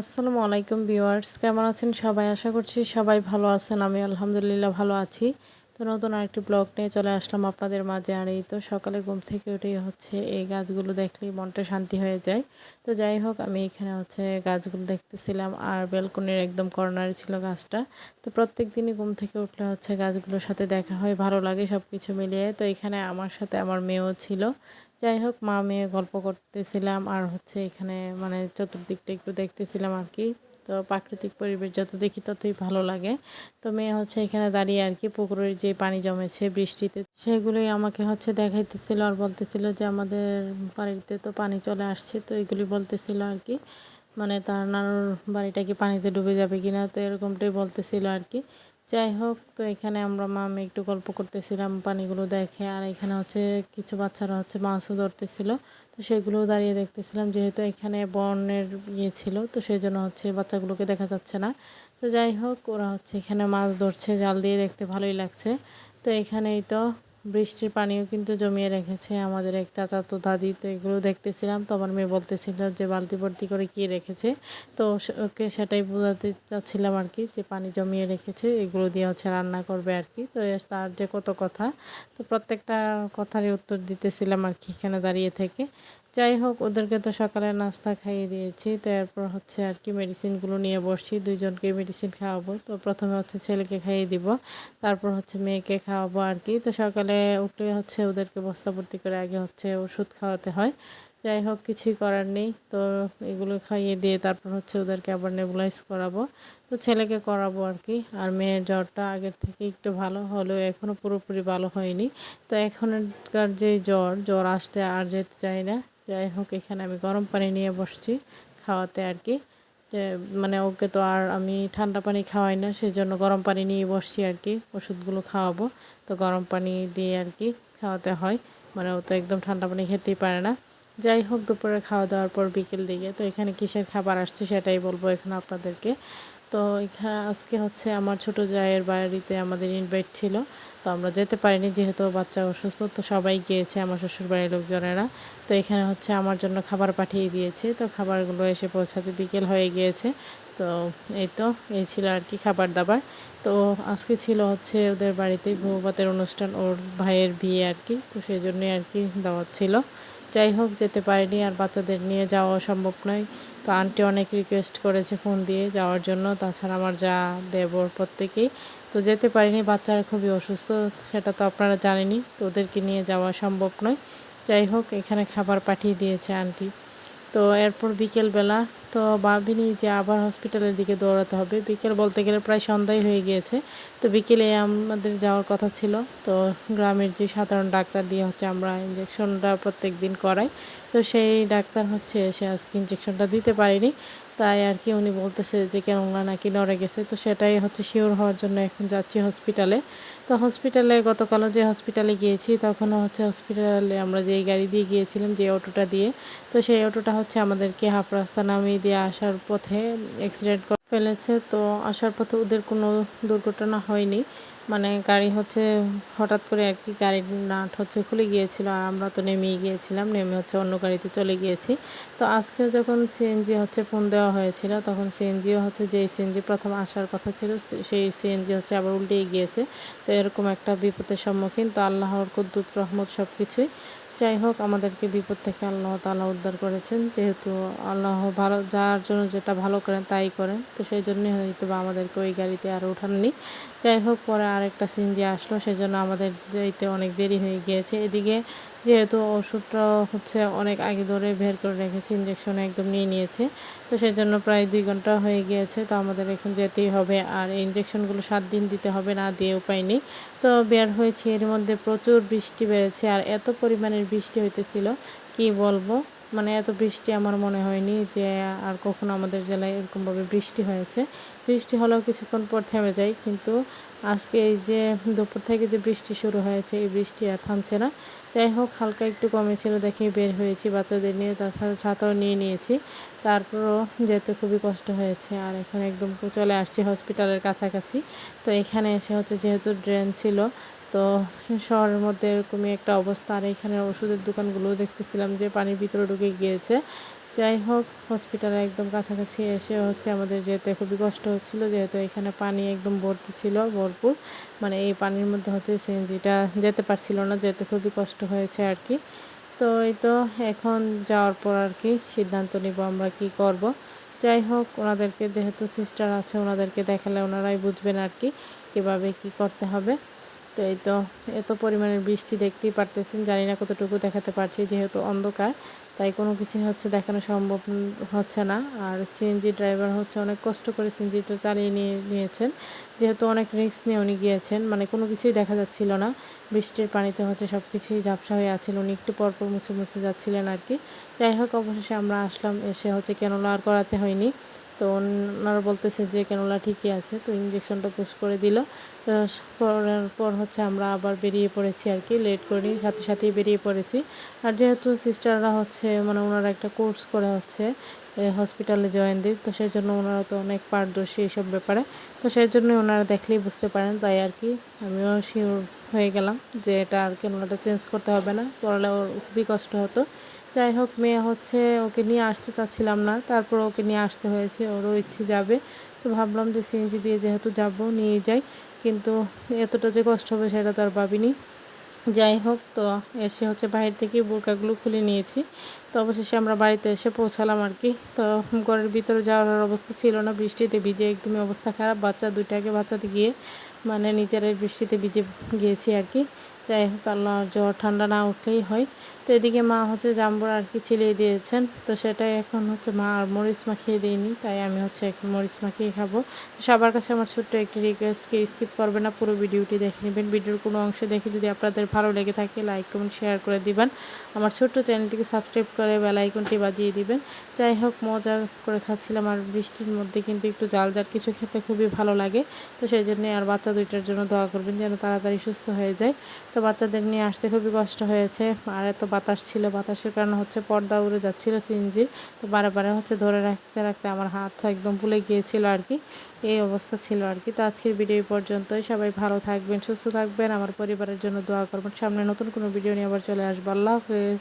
আসসালামু আলাইকুম ভিউয়ার্স, কেমন আছেন সবাই? আশা করছি সবাই ভালো আছেন। আমি আলহামদুলিল্লাহ ভালো আছি। তো নতুন আরেকটি ব্লগ নিয়ে চলে আসলাম আপনাদের মাঝে। আর এই তো সকালে ঘুম থেকে উঠেই হচ্ছে এই গাছগুলো দেখলেই মনটা শান্তি হয়ে যায়। তো যাই হোক, আমি এখানে হচ্ছে গাছগুলো দেখতেছিলাম আর বেলকনির একদম কর্নারে ছিল গাছটা। তো প্রত্যেক দিনই ঘুম থেকে উঠলে হচ্ছে গাছগুলোর সাথে দেখা হয়, ভালো লাগে সব কিছু মিলিয়ে। তো এখানে আমার সাথে আমার মেয়েও ছিল। যাই হোক, মা মেয়ে গল্প করতেছিলাম আর হচ্ছে এখানে মানে চতুর্দিকটা একটু দেখতেছিলাম আর কি। তো প্রাকৃতিক পরিবেশ যত দেখি ততই ভালো লাগে। তো মেয়ে হচ্ছে এখানে দাঁড়িয়ে আর কি পুকুরের যে পানি জমেছে বৃষ্টিতে, সেগুলোই আমাকে হচ্ছে দেখাইতেছিল আর বলতেছিল যে আমাদের বাড়িতে তো পানি চলে আসছে, তো এগুলি বলতেছিল আর কি। মানে তার নানুর বাড়িটা কি পানিতে ডুবে যাবে কিনা, তো এরকমটাই বলতেছিল আর কি। যাই হোক, তো এখানে আমরা মাম একটু গল্প করতেছিলাম, পানিগুলো দেখে, আর এখানে হচ্ছে কিছু বাচ্চারা হচ্ছে মাছও ধরতেছিল। তো সেগুলো দাঁড়িয়ে দেখতেছিলাম, যেহেতু এখানে বর্ণের ইয়ে ছিল, তো সেই জন্য হচ্ছে বাচ্চাগুলোকে দেখা যাচ্ছে না। তো যাই হোক, ওরা হচ্ছে এখানে মাছ ধরছে, জাল দিয়ে দেখতে ভালোই লাগছে। তো এখানেই তো বৃষ্টির পানিও কিন্তু জমিয়ে রেখেছে। আমাদের এক চাচা তো দাদি তো এগুলো দেখতেছিলাম, তো আমার মেয়ে বলতেছিল যে বালতি ভর্তি করে কি রেখেছে? তো ওকে সেটাই বোঝাতে চাচ্ছিলাম আর কি, যে পানি জমিয়ে রেখেছে, এগুলো দিয়ে হচ্ছে রান্না করবে আর কি। তো তার যে কত কথা, তো প্রত্যেকটা কথারই উত্তর দিতেছিলাম আর কি এখানে দাঁড়িয়ে থেকে। যাই হোক, ওদেরকে তো সকালে নাস্তা খাইয়ে দিয়েছি। তো এরপর হচ্ছে আর কি মেডিসিনগুলো নিয়ে বসছি। দুইজনকে মেডিসিন খাওয়াবো। তো প্রথমে হচ্ছে ছেলেকে খাইয়ে দিব। তারপর হচ্ছে মেয়েকে খাওয়াবো আর কি। তো সকালে উঠলে হচ্ছে ওদেরকে বস্তা ভর্তি করে আগে হচ্ছে ওষুধ খাওয়াতে হয়। যাই হোক, কিছুই করার নেই। তো এগুলো খাইয়ে দিয়ে তারপর হচ্ছে ওদেরকে আবার নেবুলাইজ করাবো। তো ছেলেকে করাবো আর কি। আর মেয়ের জ্বরটা আগের থেকে একটু ভালো হলেও এখনও পুরোপুরি ভালো হয়নি। তো এখনকার যে জ্বর জ্বর আসতে আর যেতে চাই না। যাই হোক, এখানে আমি গরম পানি নিয়ে বসছি খাওয়াতে আর কি। মানে ওকে তো আর আমি ঠান্ডা পানি খাওয়াই না, সেজন্য গরম পানি নিয়ে বসছি আর কি, ওষুধগুলো খাওয়াবো। তো গরম পানি দিয়ে আর কি খাওয়াতে হয়। মানে ও তো একদম ঠান্ডা পানি খেতেই পারে না। যাই হোক দুপুরে খাওয়া দাওয়ার পর বিকেল দিকে, তো এখানে কিসের খাবার আসছে সেটাই বলব এখানে আপনাদেরকে। তো এখানে আজকে হচ্ছে আমার ছোট জায়ের বাড়িতে আমাদের ইনভাইট ছিল। তো আমরা যেতে পারিনি যেহেতু বাচ্চা অসুস্থ, তো সবাই গিয়েছে আমার শ্বশুর বাড়ির লোকজনেরা। তো এখানে হচ্ছে আমার জন্য খাবার পাঠিয়ে দিয়েছে। তো খাবারগুলো এসে পৌঁছাতে বিকেল হয়ে গিয়েছে। তো এই তো, এই ছিল আর কি খাবার দাবার। তো আজকে ছিল হচ্ছে ওদের বাড়িতে ভূপাতের অনুষ্ঠান, ওর ভাইয়ের বিয়ে আর কি। তো সেই জন্যই আর কি দাওয়াত ছিল। যাই হোক, যেতে পারিনি। আর বাচ্চাদের নিয়ে যাওয়া সম্ভব নয়। তো আন্টি অনেক রিকোয়েস্ট করেছে ফোন দিয়ে যাওয়ার জন্য, তাছাড়া আমার যা দেবর প্রত্যেকেই। তো যেতে পারিনি, বাচ্চারা খুবই অসুস্থ, সেটা তো আপনারা জানেনি তো ওদেরকে নিয়ে যাওয়া সম্ভব নয়। যাই হোক, এখানে খাবার পাঠিয়ে দিয়েছে আন্টি তো এরপর বিকেলবেলা তো ভাবিনি যে আবার হসপিটালের দিকে দৌড়াতে হবে। বিকেল বলতে গেলে প্রায় সন্ধ্যায় হয়ে গিয়েছে। তো বিকেলে আমাদের যাওয়ার কথা ছিল। তো গ্রামের যে সাধারণ ডাক্তার দিয়ে হচ্ছে আমরা ইঞ্জেকশনটা প্রত্যেক দিন করাই। তো সেই ডাক্তার হচ্ছে এসে আজকে ইঞ্জেকশনটা দিতে পারিনি। তাই আর কি উনি বলতেছে যে কেননা নাকি নড়ে গেছে। তো সেটাই হচ্ছে শিওর হওয়ার জন্য এখন যাচ্ছি হসপিটালে তো হসপিটালে গতকালও যে হসপিটালে গিয়েছি, তখনও হচ্ছে হসপিটালে আমরা যেই গাড়ি দিয়ে গিয়েছিলাম যে অটোটা দিয়ে, তো সেই অটোটা হচ্ছে আমাদেরকে হাফ রাস্তা নামিয়ে দিয়ে আসার পথে অ্যাক্সিডেন্ট ফেলেছে। তো আসার পথে ওদের কোনো দুর্ঘটনা হয়নি। মানে গাড়ি হচ্ছে হঠাৎ করে আর কি গাড়ির নাট হচ্ছে খুলে গিয়েছিল আর আমরা তো নেমেই গিয়েছিলাম, নেমে হচ্ছে অন্য গাড়িতে চলে গিয়েছি। তো আজকেও যখন সিএনজি হচ্ছে ফোন দেওয়া হয়েছিল, তখন সিএনজিও হচ্ছে যেই সিএনজি প্রথম আসার কথা ছিল, সেই সিএনজি হচ্ছে আবার উল্টেই গিয়েছে। তো এরকম একটা বিপদের সম্মুখীন, তো আল্লাহর কুদ্দুত রহমত সব কিছুই যাই হোক, আমাদেরকে বিপদ থেকে আল্লাহ তালা উদ্ধার করেছেন, যেহেতু আল্লাহ ভালো, যার জন্য যেটা ভালো করেন তাই করেন। তো সেই জন্যই হয়তো বা আমাদেরকে ওই গাড়িতে আর ওঠাননি। যাই হোক, পরে আরেকটা সিনজি আসলো, সেজন্য আমাদের যেতে অনেক দেরি হয়ে গিয়েছে। এদিকে যেহেতু ওষুধটা হচ্ছে অনেক আগে ধরে বের করে রেখেছে ইঞ্জেকশন একদম নিয়ে নিয়েছে, তো সেই জন্য প্রায় দুই ঘণ্টা হয়ে গিয়েছে, তো আমাদের এখন যেতেই হবে। আর ইঞ্জেকশনগুলো সাত দিন দিতে হবে, না দিয়ে উপায় নেই। তো বের হয়েছে, এর মধ্যে প্রচুর বৃষ্টি বেড়েছে, আর এত পরিমাণের বৃষ্টি হইতেছিল, কি বলব? মানে এত বৃষ্টি আমার মনে হয়নি যে আর কখনো আমাদের জেলায় এরকমভাবে বৃষ্টি হয়েছে। বৃষ্টি হলেও কিছুক্ষণ পর থেমে যায়, কিন্তু আজকে এই যে দুপুর থেকে যে বৃষ্টি শুরু হয়েছে, এই বৃষ্টি আর থামছে না। যাই হোক, হালকা একটু কমেছিল দেখে বের হয়েছি, বাচ্চাদের নিয়ে তাছাড়া ছাতাও নিয়ে নিয়েছি। তারপরও যেতে খুবই কষ্ট হয়েছে আর এখন একদম চলে আসছি হসপিটালের কাছাকাছি। তো এখানে এসে হচ্ছে যেহেতু ড্রেন ছিল তো শহরের মধ্যে এরকমই একটা অবস্থা। আর এখানে ওষুধের দোকানগুলোও দেখতেছিলাম যে পানির ভিতরে ঢুকে গিয়েছে। যাই হোক হসপিটালে একদম কাছাকাছি এসে হচ্ছে আমাদের যেতে খুবই কষ্ট হচ্ছিল, যেহেতু এখানে পানি একদম ভর্তি ছিল, ভরপুর। মানে এই পানির মধ্যে হচ্ছে সিএনজিটা যেতে পারছিল না যেতে খুবই কষ্ট হয়েছে আর কি। তো এই তো এখন যাওয়ার পর আর কি সিদ্ধান্ত নিব আমরা কি করব। যাই হোক, ওনাদেরকে যেহেতু সিস্টার আছে, ওনাদেরকে দেখালে ওনারাই বুঝবেন আর কি, কীভাবে কি করতে হবে। তো এই তো এত পরিমাণের বৃষ্টি দেখতেই পারতেছেন। জানি না কতটুকু দেখাতে পারছি, যেহেতু অন্ধকার, তাই কোনো কিছু হচ্ছে দেখানো সম্ভব হচ্ছে না। আর সিএনজি ড্রাইভার হচ্ছে অনেক কষ্ট করে সিএনজিটা চালিয়ে নিয়ে নিয়েছেন। যেহেতু অনেক রিস্ক নিয়ে উনি গিয়েছেন মানে কোনো কিছুই দেখা যাচ্ছিল না। বৃষ্টির পানিতে হচ্ছে সব কিছুই ঝাপসা হয়ে আছিল উনি একটু পরপর মুছে মুছে যাচ্ছিলেন আর কি। যাই হোক, অবশেষে আমরা আসলাম, এসে হচ্ছে কেন আর করাতে হয়নি। তো ওনারা বলতেছে যে কেনলা ঠিকই আছে? তো ইঞ্জেকশনটা পুশ করে দিল। করার পর হচ্ছে আমরা আবার বেরিয়ে পড়েছি আর কি লেট করি সাথে সাথেই বেরিয়ে পড়েছি। আর যেহেতু সিস্টাররা হচ্ছে মানে ওনারা একটা কোর্স করে হচ্ছে হসপিটালে জয়েন দিই তো সেই জন্য ওনারা তো অনেক পারদর্শী এইসব ব্যাপারে। তো সেই জন্য ওনারা দেখলেই বুঝতে পারেন, তাই আর কি। আমিও শিওর হয়ে গেলাম যে, এটা আর কি ওনাটা চেঞ্জ করতে হবে না পড়ালে ওর খুবই কষ্ট হতো। যাই হোক, মেয়ে হচ্ছে, ওকে নিয়ে আসতে চাচ্ছিলাম না। তারপর ওকে নিয়ে আসতে হয়েছে, ওরও ইচ্ছে যাবে। তো ভাবলাম যে সিএনজি দিয়ে যেহেতু যাব নিয়ে যাই। কিন্তু এতটা যে কষ্ট হবে সেটা তো আর ভাবিনি। যাই হোক, তো এসে হচ্ছে বাইরে থেকে বোরকাগুলো খুলে নিয়েছি। তো অবশেষে আমরা বাড়িতে এসে পৌঁছালাম আর কি। তো ঘরের ভিতরে যাওয়ার অবস্থা ছিল না, বৃষ্টিতে ভিজে একদমই অবস্থা খারাপ। বাচ্চা দুইটাকে বাচ্চাতে গিয়ে মানে নিজের বৃষ্টিতে ভিজে গিয়েছি আর কি। যাই হোক আল্লাহ জ্বর ঠান্ডা না উঠলেই হয়। তো এদিকে মা হচ্ছে জাম্বুর আর কি ছিলিয়ে দিয়েছেন। তো সেটাই এখন হচ্ছে মা আর মরিচ মাখিয়ে দিইনি, তাই আমি হচ্ছে এখন মরিচ মাখিয়ে খাব। সবার কাছে আমার ছোট্ট একটি রিকোয়েস্ট কি স্কিপ করবে না, পুরো ভিডিওটি দেখে নেবেন। ভিডিওর কোনো অংশ দেখে যদি আপনাদের ভালো লেগে থাকে লাইক কমেন্ট শেয়ার করে দিবেন। আমার ছোট্ট চ্যানেলটিকে সাবস্ক্রাইব করে বেলাইকনটি বাজিয়ে দিবেন। যাই হোক, মজা করে খাচ্ছিলাম আর বৃষ্টির মধ্যে কিন্তু একটু জাল জাল কিছু খেতে খুবই ভালো লাগে। তো সেই জন্যই আর বাচ্চা দুইটার জন্য দোয়া করবেন যেন তাড়াতাড়ি সুস্থ হয়ে যায়। তো বাচ্চাদের নিয়ে আসতে খুবই কষ্ট হয়েছে, আর এত বাতাস ছিল, বাতাসের কারণে হচ্ছে পর্দা উড়ে যাচ্ছিল সিনজির তো বারে বারে হচ্ছে ধরে রাখতে রাখতে আমার হাত একদম ভুলে গিয়েছিল আর কি। এই অবস্থা ছিল আর কি। তো আজকের ভিডিও পর্যন্তই। সবাই ভালো থাকবেন, সুস্থ থাকবেন। আমার পরিবারের জন্য দোয়া করবেন। সামনে নতুন কোনো ভিডিও নিয়ে আবার চলে আসব। আল্লাহ হাফেজ।